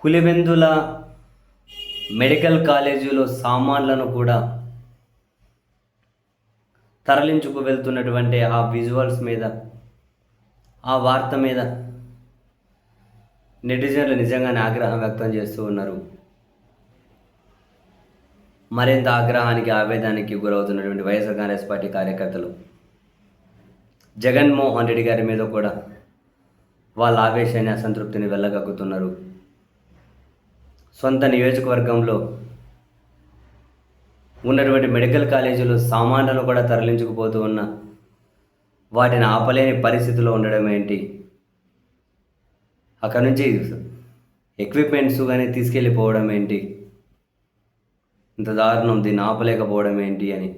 Pulivendula medical కాలేజీలో సామాన్లను కూడా తరలించుకు వెళ్తున్నటువంటి ఆ విజువల్స్ మీద ఆ వార్త మీద నెటిజన్లు నిజంగానే ఆగ్రహం వ్యక్తం చేస్తూ ఉన్నారు. మరింత ఆగ్రహానికి ఆవేదానికి గురవుతున్నటువంటి వైఎస్ఆర్ కాంగ్రెస్ పార్టీ కార్యకర్తలు జగన్మోహన్ రెడ్డి గారి మీద కూడా వాళ్ళ ఆవేశాన్ని అసంతృప్తిని వెళ్ళగక్కుతున్నారు. సొంత నియోజకవర్గంలో ఉన్నటువంటి మెడికల్ కాలేజీలు సామాన్లను కూడా తరలించుకుపోతూ ఉన్న వాటిని ఆపలేని పరిస్థితిలో ఉండడం ఏంటి? అక్కడ నుంచి ఎక్విప్మెంట్స్ కానీ తీసుకెళ్ళిపోవడం ఏంటి? ఇంత దారుణం దీన్ని ఆపలేకపోవడం ఏంటి అని.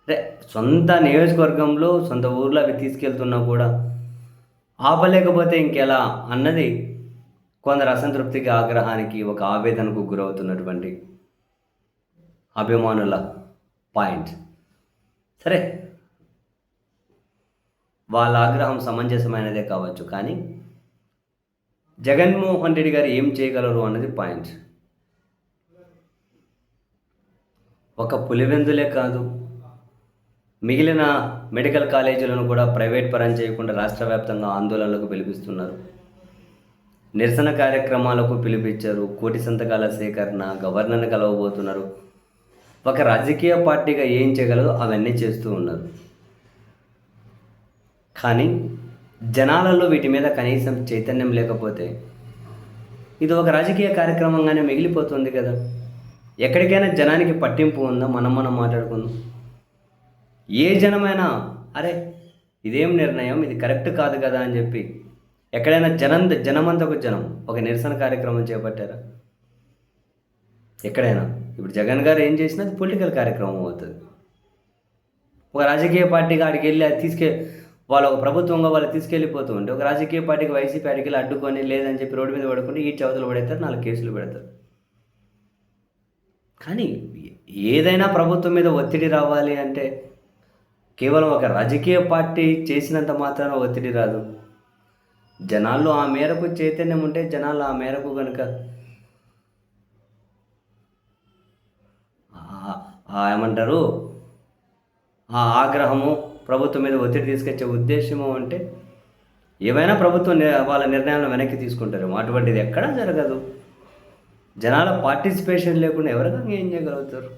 అంటే సొంత నియోజకవర్గంలో సొంత ఊర్లో అవి తీసుకెళ్తున్నా కూడా ఆపలేకపోతే ఇంకెలా? అన్నది కొందరు అసంతృప్తికి ఆగ్రహానికి ఒక ఆవేదనకు గురవుతున్నటువంటి అభిమానుల పాయింట్. సరే వాళ్ళ ఆగ్రహం సమంజసమైనదే కావచ్చు కానీ జగన్మోహన్ రెడ్డి గారు ఏం చేయగలరు అన్నది పాయింట్. ఒక పులివెందులే కాదు మిగిలిన మెడికల్ కాలేజీలను కూడా ప్రైవేట్ పరం చేయకుండా రాష్ట్ర వ్యాప్తంగా ఆందోళనలకు పిలిపిస్తున్నారు. నిరసన కార్యక్రమాలకు పిలిపించారు కోటి సంతకాల సేకరణ గవర్నర్ని కలవబోతున్నారు. ఒక రాజకీయ పార్టీగా ఏం చేయగలదో అవన్నీ చేస్తూ ఉన్నారు. కానీ జనాలలో వీటి మీద కనీసం చైతన్యం లేకపోతే ఇది ఒక రాజకీయ కార్యక్రమంగానే మిగిలిపోతుంది కదా. ఎక్కడికైనా జనానికి పట్టింపు ఉందా? మనం మనం మాట్లాడుకుందాం. ఏ జనమైనా అరే ఇదేం నిర్ణయం? ఇది కరెక్ట్ కాదు కదా అని చెప్పి ఎక్కడైనా జనం జనమంతకు జనం ఒక నిరసన కార్యక్రమం చేపట్టారా? ఎక్కడైనా. ఇప్పుడు జగన్ గారు ఏం చేసినా అది పొలిటికల్ కార్యక్రమం అవుతుంది. ఒక రాజకీయ పార్టీకి ఆడికి వెళ్ళి అది తీసుకె వాళ్ళు ఒక ప్రభుత్వంగా వాళ్ళు తీసుకెళ్ళిపోతూ ఉంటే ఒక రాజకీయ పార్టీకి వైసీపీ ఆడికి వెళ్ళి అడ్డుకొని లేదని చెప్పి రోడ్డు మీద పడుకుంటే ఈ చవతలు పడేస్తారు నాలుగు కేసులు పెడతారు. కానీ ఏదైనా ప్రభుత్వం మీద ఒత్తిడి రావాలి అంటే కేవలం ఒక రాజకీయ పార్టీ చేసినంత మాత్రాన ఒత్తిడి రాదు. జనాల్లో ఆ మేరకు చైతన్యం ఉంటే జనాలు ఆ మేరకు కనుక ఏమంటారు? ఆ ఆగ్రహము ప్రభుత్వం మీద ఒత్తిడి తీసుకొచ్చే ఉద్దేశము అంటే ఏవైనా ప్రభుత్వం వాళ్ళ నిర్ణయాలను వెనక్కి తీసుకుంటారు. అటువంటిది ఎక్కడా జరగదు. జనాల పార్టిసిపేషన్ లేకుండా ఎవరికైనా ఏం చేయగలుగుతారు?